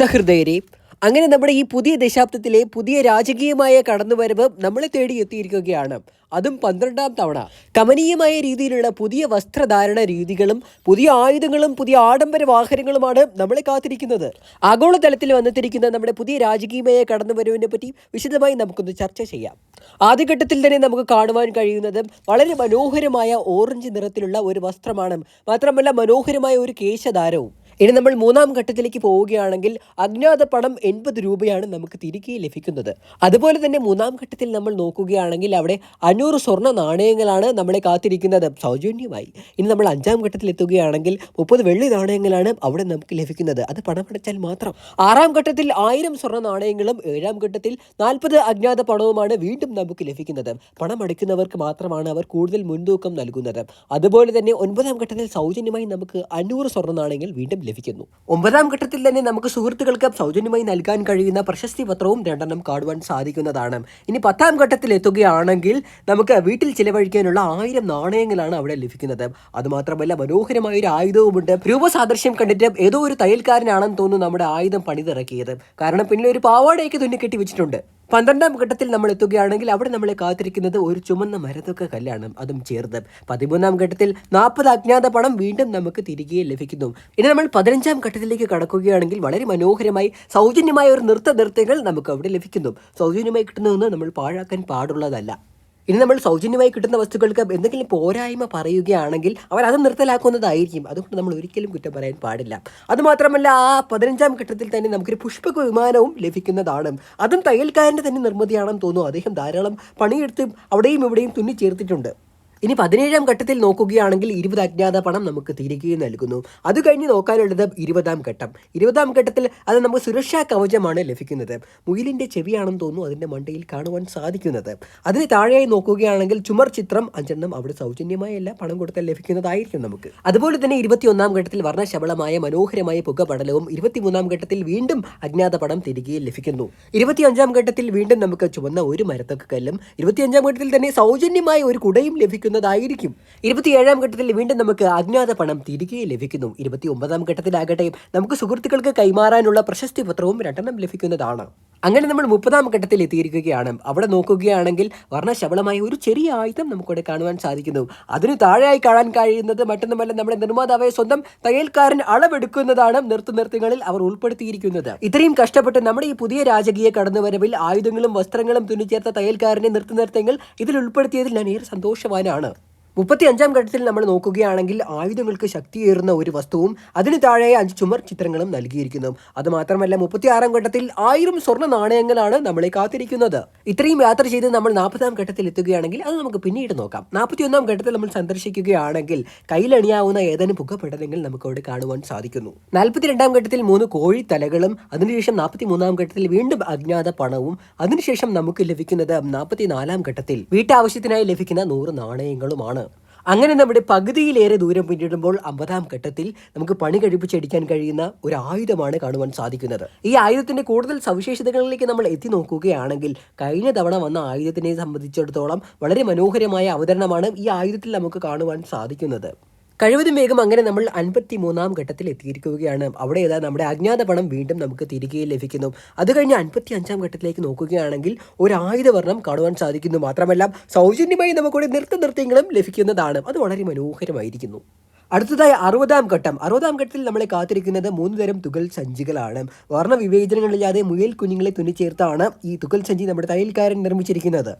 സഹൃദയരെ അങ്ങനെ നമ്മുടെ ഈ പുതിയ ദശാബ്ദത്തിലെ പുതിയ രാജകീയമായ കടന്നുവരവ് നമ്മളെ തേടി എത്തിയിരിക്കുകയാണ്. അതും പന്ത്രണ്ടാം തവണ. കമനീയമായ രീതിയിലുള്ള പുതിയ വസ്ത്രധാരണ രീതികളും പുതിയ ആയുധങ്ങളും പുതിയ ആഡംബര വാഹനങ്ങളുമാണ് നമ്മളെ കാത്തിരിക്കുന്നത്. ആഗോളതലത്തിൽ വന്നെത്തിരിക്കുന്ന നമ്മുടെ പുതിയ രാജകീയമായ കടന്നുവരവിനെ പറ്റി വിശദമായി നമുക്കൊന്ന് ചർച്ച ചെയ്യാം. ആദ്യഘട്ടത്തിൽ തന്നെ നമുക്ക് കാണുവാൻ കഴിയുന്നത് വളരെ മനോഹരമായ ഓറഞ്ച് നിറത്തിലുള്ള ഒരു വസ്ത്രമാണ്. മാത്രമല്ല മനോഹരമായ ഒരു കേശധാരവും. ഇനി നമ്മൾ മൂന്നാം ഘട്ടത്തിലേക്ക് പോവുകയാണെങ്കിൽ അജ്ഞാത പണം എൺപത് രൂപയാണ് നമുക്ക് തിരികെ ലഭിക്കുന്നത്. അതുപോലെ തന്നെ മൂന്നാം ഘട്ടത്തിൽ നമ്മൾ നോക്കുകയാണെങ്കിൽ അവിടെ അഞ്ഞൂറ് സ്വർണ നാണയങ്ങളാണ് നമ്മളെ കാത്തിരിക്കുന്നത്. സൗജന്യമായി. ഇനി നമ്മൾ അഞ്ചാം ഘട്ടത്തിൽ എത്തുകയാണെങ്കിൽ മുപ്പത് വെള്ളി നാണയങ്ങളാണ് അവിടെ നമുക്ക് ലഭിക്കുന്നത്. അത് പണമടച്ചാൽ മാത്രം. ആറാം ഘട്ടത്തിൽ ആയിരം സ്വർണ നാണയങ്ങളും ഏഴാം ഘട്ടത്തിൽ നാൽപ്പത് അജ്ഞാത പണവുമാണ് വീണ്ടും നമുക്ക് ലഭിക്കുന്നത്. പണം അടയ്ക്കുന്നവർക്ക് മാത്രമാണ് അവർ കൂടുതൽ മുൻതൂക്കം നൽകുന്നത്. അതുപോലെ തന്നെ ഒൻപതാം ഘട്ടത്തിൽ സൗജന്യമായി നമുക്ക് അഞ്ഞൂറ് സ്വർണ നാണയങ്ങൾ വീണ്ടും ലഭിക്കുന്നു. ഒമ്പതാം ഘട്ടത്തിൽ തന്നെ നമുക്ക് സുഹൃത്തുക്കൾക്ക് സൗജന്യമായി നൽകാൻ കഴിയുന്ന പ്രശസ്തി പത്രവും രണ്ടെണ്ണം കാണുവാൻ സാധിക്കുന്നതാണ്. ഇനി പത്താം ഘട്ടത്തിൽ എത്തുകയാണെങ്കിൽ നമുക്ക് വീട്ടിൽ ചിലവഴിക്കാനുള്ള ആയിരം നാണയങ്ങളാണ് അവിടെ ലഭിക്കുന്നത്. അതുമാത്രമല്ല മനോഹരമായ ഒരു ആയുധവുമുണ്ട്. രൂപസാദൃശ്യം കണ്ടിട്ട് ഏതോ ഒരു തയ്യൽക്കാരനാണെന്ന് തോന്നുന്നു നമ്മുടെ ആയുധം പണിതിറക്കിയത്. കാരണം പിന്നെ ഒരു പാവാടയൊക്കെ തുന്നിക്കെട്ടി വെച്ചിട്ടുണ്ട്. പന്ത്രണ്ടാം ഘട്ടത്തിൽ നമ്മൾ എത്തുകയാണെങ്കിൽ അവിടെ നമ്മളെ കാത്തിരിക്കുന്നത് ഒരു ചുമന്ന മരത്തൊക്കെ കല്ലാണ് അതും ചേർത്ത്. പതിമൂന്നാം ഘട്ടത്തിൽ നാൽപ്പത് അജ്ഞാത പണം വീണ്ടും നമുക്ക് തിരികെ ലഭിക്കുന്നു. ഇനി നമ്മൾ പതിനഞ്ചാം ഘട്ടത്തിലേക്ക് കടക്കുകയാണെങ്കിൽ വളരെ മനോഹരമായി സൗജന്യമായ ഒരു നൃത്ത നൃത്യങ്ങൾ നമുക്ക് അവിടെ ലഭിക്കുന്നു. സൗജന്യമായി കിട്ടുന്നതൊന്നും നമ്മൾ പാഴാക്കാൻ പാടുള്ളതല്ല. ഇനി നമ്മൾ സൗജന്യമായി കിട്ടുന്ന വസ്തുക്കൾക്ക് എന്തെങ്കിലും പോരായ്മ പറയുകയാണെങ്കിൽ അവർ അത് നിർത്തലാക്കുന്നതായിരിക്കും. അതുകൊണ്ട് നമ്മൾ ഒരിക്കലും കുറ്റം പറയാൻ പാടില്ല. അതുമാത്രമല്ല ആ പതിനഞ്ചാം ഘട്ടത്തിൽ തന്നെ നമുക്കൊരു പുഷ്പക വിമാനവും ലഭിക്കുന്നതാണ്. അതും തയ്യൽക്കാരന്റെ തന്നെ നിർമ്മിതിയാണെന്ന് തോന്നുന്നു. അദ്ദേഹം ധാരാളം പണിയെടുത്ത് അവിടെയും ഇവിടെയും തുന്നി ചേർത്തിട്ടുണ്ട് ഇനി പതിനേഴാം ഘട്ടത്തിൽ നോക്കുകയാണെങ്കിൽ ഇരുപത് അജ്ഞാത പണം നമുക്ക് തിരികെ നൽകുന്നു. അത് കഴിഞ്ഞ് നോക്കാനുള്ളത് ഇരുപതാം ഘട്ടം. ഇരുപതാം ഘട്ടത്തിൽ അത് നമുക്ക് സുരക്ഷാ കവചമാണ് ലഭിക്കുന്നത്. മുയിലിന്റെ ചെവിയാണെന്ന് തോന്നുന്നു അതിന്റെ മണ്ടയിൽ കാണുവാൻ സാധിക്കുന്നത്. അതിന് താഴെയായി നോക്കുകയാണെങ്കിൽ ചുമർ ചിത്രം അഞ്ചെണ്ണം അവിടെ സൗജന്യമായ സൗജന്യമായല്ല പണം കൊടുത്താൽ ലഭിക്കുന്നതായിരിക്കും നമുക്ക്. അതുപോലെ തന്നെ ഇരുപത്തിയൊന്നാം ഘട്ടത്തിൽ വർണശബളമായ മനോഹരമായ പുകപടലവും ഇരുപത്തിമൂന്നാം ഘട്ടത്തിൽ വീണ്ടും അജ്ഞാത പണം തിരികെ ലഭിക്കുന്നു. ഇരുപത്തിയഞ്ചാം ഘട്ടത്തിൽ വീണ്ടും നമുക്ക് ചുവന്ന ഒരു മരത്തൊക്കെ കല്ലും ഇരുപത്തിയഞ്ചാം ഘട്ടത്തിൽ തന്നെ സൗജന്യമായ ഒരു കുടയും ലഭിക്കുന്നതായിരിക്കും. ഇരുപത്തിയേഴാം ഘട്ടത്തിൽ വീണ്ടും നമുക്ക് അജ്ഞാത പണം തിരികെ ലഭിക്കുന്നു. ഇരുപത്തി ഒമ്പതാം ഘട്ടത്തിലാകട്ടെ നമുക്ക് സുഹൃത്തുക്കൾക്ക് കൈമാറാനുള്ള പ്രശസ്തി പത്രവും രണ്ടെണ്ണം ലഭിക്കുന്നതാണ്. അങ്ങനെ നമ്മൾ മുപ്പതാം ഘട്ടത്തിൽ എത്തിയിരിക്കുകയാണ്. അവിടെ നോക്കുകയാണെങ്കിൽ വർണശബളമായ ഒരു ചെറിയ ആയുധം നമുക്കിവിടെ കാണുവാൻ സാധിക്കുന്നു. അതിന് താഴെയായി കാണാൻ കഴിയുന്നത് മറ്റൊന്നുമല്ല നമ്മുടെ നിർമ്മാതാവായ സ്വന്തം തയ്യൽക്കാരൻ അളവെടുക്കുന്നതാണ് നൃത്ത നൃത്തങ്ങളിൽ അവർ ഉൾപ്പെടുത്തിയിരിക്കുന്നത്. ഇത്രയും കഷ്ടപ്പെട്ട് നമ്മുടെ ഈ പുതിയ രാജകീയ കടന്നുവരവിൽ ആയുധങ്ങളും വസ്ത്രങ്ങളും തുന്നിച്ചേർത്ത തയ്യൽക്കാരന്റെ നൃത്ത നൃത്തങ്ങൾ ഇതിൽ ഉൾപ്പെടുത്തിയതിൽ ഞാൻ ഏറെ സന്തോഷവാനാണ്. മുപ്പത്തി അഞ്ചാം ഘട്ടത്തിൽ നമ്മൾ നോക്കുകയാണെങ്കിൽ ആയുധങ്ങൾക്ക് ശക്തിയേറുന്ന ഒരു വസ്തുവും അതിന് താഴെ അഞ്ച് ചുമർ ചിത്രങ്ങളും നൽകിയിരിക്കുന്നു. അതുമാത്രമല്ല മുപ്പത്തി ആറാം ഘട്ടത്തിൽ ആയിരം സ്വർണ നാണയങ്ങളാണ് നമ്മളെ കാത്തിരിക്കുന്നത്. ഇത്രയും യാത്ര ചെയ്ത് നമ്മൾ നാൽപ്പതാം ഘട്ടത്തിൽ എത്തുകയാണെങ്കിൽ അത് നമുക്ക് പിന്നീട് നോക്കാം. നാൽപ്പത്തിയൊന്നാം ഘട്ടത്തിൽ നമ്മൾ സന്ദർശിക്കുകയാണെങ്കിൽ കയ്യിലണിയാവുന്ന ഏതാനും പുകപ്പെടലങ്ങൾ നമുക്ക് അവിടെ കാണുവാൻ സാധിക്കുന്നു. നാൽപ്പത്തിരണ്ടാം ഘട്ടത്തിൽ മൂന്ന് കോഴി തലകളും അതിനുശേഷം നാൽപ്പത്തി മൂന്നാം ഘട്ടത്തിൽ വീണ്ടും അജ്ഞാത പണവും അതിനുശേഷം നമുക്ക് ലഭിക്കുന്നത് നാൽപ്പത്തിനാലാം ഘട്ടത്തിൽ വീട്ടാവശ്യത്തിനായി ലഭിക്കുന്ന നൂറ് നാണയങ്ങളുമാണ്. അങ്ങനെ നമ്മുടെ പകുതിയിലേറെ ദൂരം പിന്നിടുമ്പോൾ അമ്പതാം ഘട്ടത്തിൽ നമുക്ക് പണി കഴിപ്പിച്ചടിക്കാൻ കഴിയുന്ന ഒരു ആയുധമാണ് കാണുവാൻ സാധിക്കുന്നത്. ഈ ആയുധത്തിന്റെ കൂടുതൽ സവിശേഷതകളിലേക്ക് നമ്മൾ എത്തി നോക്കുകയാണെങ്കിൽ കഴിഞ്ഞ തവണ വന്ന ആയുധത്തിനെ സംബന്ധിച്ചിടത്തോളം വളരെ മനോഹരമായ അവതരണമാണ് ഈ ആയുധത്തിൽ നമുക്ക് കാണുവാൻ സാധിക്കുന്നത്. കഴിവതും വേഗം അങ്ങനെ നമ്മൾ അൻപത്തി മൂന്നാം ഘട്ടത്തിൽ എത്തിയിരിക്കുകയാണ്. അവിടെ ഏതാ നമ്മുടെ അജ്ഞാത പണം വീണ്ടും നമുക്ക് തിരികെ ലഭിക്കുന്നു. അത് കഴിഞ്ഞ് അൻപത്തി അഞ്ചാം ഘട്ടത്തിലേക്ക് നോക്കുകയാണെങ്കിൽ ഒരു ആയുധവർണം കാണുവാൻ സാധിക്കുന്നു. മാത്രമല്ല സൗജന്യമായി നമുക്കൊരു നൃത്ത നൃത്യങ്ങളും ലഭിക്കുന്നതാണ്. അത് വളരെ മനോഹരമായിരിക്കുന്നു. അടുത്തതായി അറുപതാം ഘട്ടം. അറുപതാം ഘട്ടത്തിൽ നമ്മളെ കാത്തിരിക്കുന്നത് മൂന്ന് തരം തുകൽ സഞ്ചികളാണ്. വർണ വിവേചനങ്ങളില്ലാതെ മുയൽ കുഞ്ഞുങ്ങളെ തുന്നിച്ചേർത്താണ് ഈ തുകൽ സഞ്ചി നമ്മുടെ തയ്യൽക്കാരൻ നിർമ്മിച്ചിരിക്കുന്നത്.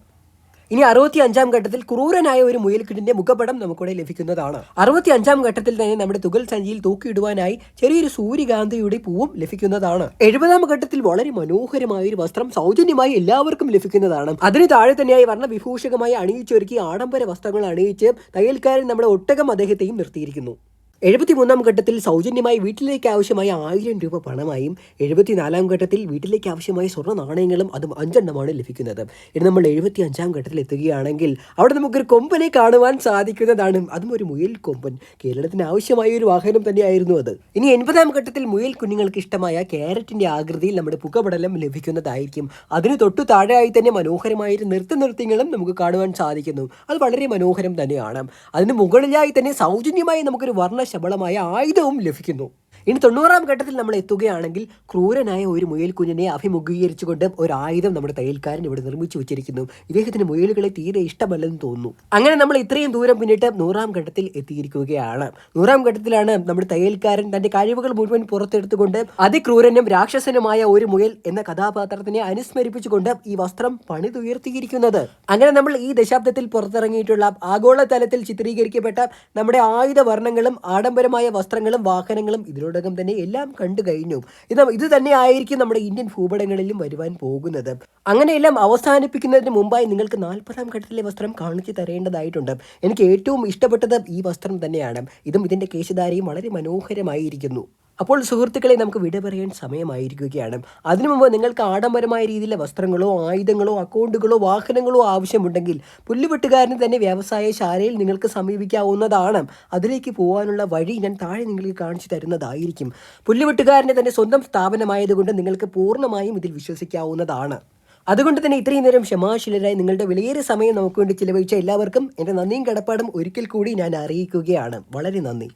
ഇനി അറുപത്തി അഞ്ചാം ഘട്ടത്തിൽ ക്രൂരനായ ഒരു മുയൽക്കിടിന്റെ മുഖപടം നമുക്കിവിടെ ലഭിക്കുന്നതാണ്. അറുപത്തി അഞ്ചാം ഘട്ടത്തിൽ തന്നെ നമ്മുടെ തുകൽ സഞ്ചിയിൽ തൂക്കിയിടുവാനായി ചെറിയൊരു സൂര്യകാന്തിയുടെ പൂവും ലഭിക്കുന്നതാണ്. എഴുപതാം ഘട്ടത്തിൽ വളരെ മനോഹരമായ ഒരു വസ്ത്രം സൗജന്യമായി എല്ലാവർക്കും ലഭിക്കുന്നതാണ്. അതിന് താഴെ തന്നെയായി വർണവിഭൂഷകമായി അണിയിച്ചൊരുക്കി ആഡംബര വസ്ത്രങ്ങൾ അണിയിച്ച് തയ്യൽക്കാരൻ നമ്മുടെ ഒട്ടകം അദ്ദേഹത്തെയും നിർത്തിയിരിക്കുന്നു. എഴുപത്തിമൂന്നാം ഘട്ടത്തിൽ സൗജന്യമായി വീട്ടിലേക്ക് ആവശ്യമായ ആയിരം രൂപ പണമായും എഴുപത്തിനാലാം ഘട്ടത്തിൽ വീട്ടിലേക്ക് ആവശ്യമായ സ്വർണ നാണയങ്ങളും അതും അഞ്ചെണ്ണമാണ് ലഭിക്കുന്നത്. ഇനി നമ്മൾ എഴുപത്തി അഞ്ചാം ഘട്ടത്തിൽ എത്തുകയാണെങ്കിൽ അവിടെ നമുക്കൊരു കൊമ്പനെ കാണുവാൻ സാധിക്കുന്നതാണ്. അതും ഒരു മുയൽ കൊമ്പൻ. കേരളത്തിന് ആവശ്യമായ ഒരു വാഹനം തന്നെയായിരുന്നു അത്. ഇനി എൺപതാം ഘട്ടത്തിൽ മുയൽ കുഞ്ഞുങ്ങൾക്ക് ഇഷ്ടമായ ക്യാരറ്റിന്റെ ആകൃതിയിൽ നമ്മുടെ പുകപടലം ലഭിക്കുന്നതായിരിക്കും. അതിന് തൊട്ടു താഴെയായി തന്നെ മനോഹരമായ നൃത്ത നൃത്യങ്ങളും നമുക്ക് കാണുവാൻ സാധിക്കുന്നു. അത് വളരെ മനോഹരം തന്നെയാണ്. അതിന് മുകളിലായി തന്നെ സൗജന്യമായി നമുക്കൊരു വർണ ശബളമായ ആയുധവും ലഭിക്കുന്നു. ഇനി തൊണ്ണൂറാം ഘട്ടത്തിൽ നമ്മൾ എത്തുകയാണെങ്കിൽ ക്രൂരനായ ഒരു മുയൽ കുഞ്ഞിനെ അഭിമുഖീകരിച്ചുകൊണ്ട് ഒരു ആയുധം നമ്മുടെ തയ്യൽക്കാരൻ ഇവിടെ നിർമ്മിച്ചു വെച്ചിരിക്കുന്നു. ഇദ്ദേഹത്തിന് മുയലുകളെ തീരെ ഇഷ്ടമല്ലെന്ന് തോന്നുന്നു. അങ്ങനെ നമ്മൾ ഇത്രയും ദൂരം പിന്നിട്ട് നൂറാം ഘട്ടത്തിൽ എത്തിയിരിക്കുകയാണ്. നൂറാം ഘട്ടത്തിലാണ് നമ്മുടെ തയ്യൽക്കാരൻ തന്റെ കഴിവുകൾ മുഴുവൻ പുറത്തെടുത്തുകൊണ്ട് അതിക്രൂരനും രാക്ഷസനുമായ ഒരു മുയൽ എന്ന കഥാപാത്രത്തിനെ അനുസ്മരിപ്പിച്ചുകൊണ്ട് ഈ വസ്ത്രം പണിതുയർത്തിയിരിക്കുന്നത്. അങ്ങനെ നമ്മൾ ഈ ദശാബ്ദത്തിൽ പുറത്തിറങ്ങിയിട്ടുള്ള ആഗോളതലത്തിൽ ചിത്രീകരിക്കപ്പെട്ട നമ്മുടെ ആയുധ വർണങ്ങളും ആഡംബരമായ വസ്ത്രങ്ങളും വാഹനങ്ങളും ഇതിനോടകം തന്നെ എല്ലാം കണ്ടു കഴിഞ്ഞു. ഇത് ഇത് തന്നെ ആയിരിക്കും നമ്മുടെ ഇന്ത്യൻ ഭൂപടങ്ങളിലും വരുവാൻ പോകുന്നത്. അങ്ങനെയെല്ലാം അവസാനിപ്പിക്കുന്നതിന് മുമ്പായി നിങ്ങൾക്ക് നാൽപ്പതാം ഘട്ടത്തിലെ വസ്ത്രം കാണിച്ചു തരേണ്ടതായിട്ടുണ്ട്. എനിക്ക് ഏറ്റവും ഇഷ്ടപ്പെട്ടത് ഈ വസ്ത്രം തന്നെയാണ്. ഇതും ഇതിന്റെ കേശധാരയും വളരെ മനോഹരമായിരിക്കുന്നു. അപ്പോൾ സുഹൃത്തുക്കളെ നമുക്ക് വിട പറയാൻ സമയമായിരിക്കുകയാണ്. അതിനു മുമ്പ് നിങ്ങൾക്ക് ആഡംബരമായ രീതിയിലെ വസ്ത്രങ്ങളോ ആയുധങ്ങളോ അക്കൗണ്ടുകളോ വാഹനങ്ങളോ ആവശ്യമുണ്ടെങ്കിൽ പുല്ലുവെട്ടുകാരന് തന്നെ വ്യവസായ ശാലയിൽ നിങ്ങൾക്ക് സമീപിക്കാവുന്നതാണ്. അതിലേക്ക് പോകാനുള്ള വഴി ഞാൻ താഴെ നിങ്ങൾക്ക് കാണിച്ചു തരുന്നതായിരിക്കും. പുല്ലുവെട്ടുകാരന്റെ തന്നെ സ്വന്തം സ്ഥാപനമായതുകൊണ്ട് നിങ്ങൾക്ക് പൂർണമായും ഇതിൽ വിശ്വസിക്കാവുന്നതാണ്. അതുകൊണ്ട് തന്നെ ഇത്രയും നേരം ക്ഷമാശീലരായി നിങ്ങളുടെ വിലയേറിയ സമയം നമുക്ക് വേണ്ടി ചിലവഴിച്ച എല്ലാവർക്കും എന്റെ നന്ദിയും കടപ്പാടും ഒരിക്കൽ കൂടി ഞാൻ അറിയിക്കുകയാണ്. വളരെ നന്ദി.